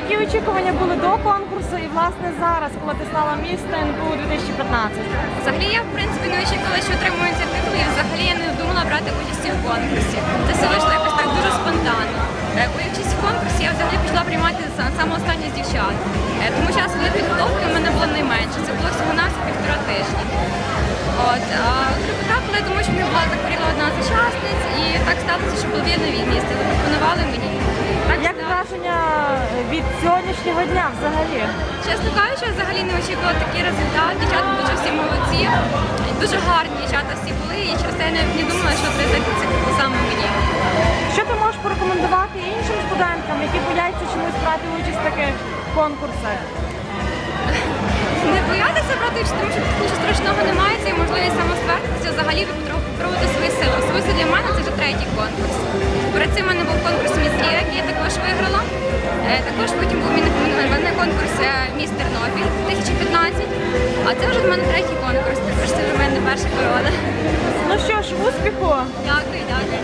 Які очікування були до конкурсу і власне зараз, коли ти стала міс ТНПУ 2015? Взагалі я в принципі не очікувала, що отримую цей титул, і взагалі я не думала брати участь в конкурсі. Це все вийшло якось так дуже спонтанно. Е, Участь в конкурсі я взагалі пішла приймати саме останнє з дівчат. Е, Тому часу для підготовки в мене було найменше. Це було всього на півтора тижні. От, а тому що в мене була захворіла одна з учасниць, і так сталося, що половина місце запропонували мені. Сьогоднішнього дня взагалі? Чесно кажучи, я взагалі не очікувала такий результат. Дівчата дуже всі молодці, дуже гарні дівчата всі були, і через це я не, думала, що це так це саме мені. Що ти можеш порекомендувати іншим студенткам, які бояться чомусь брати участь в таких конкурсах? Не боятися брати участь, тому що нічого страшного немає, це є можливість самоствердитися, взагалі випробувати свої сили. Особисто для мене це вже третій конкурс. Перед цим у мене був конкурс міст Тернопіль 2015, а це вже в мене третій конкурс, тож це вже в мене перша корона. Ну що ж, успіху! Дякую, дякую.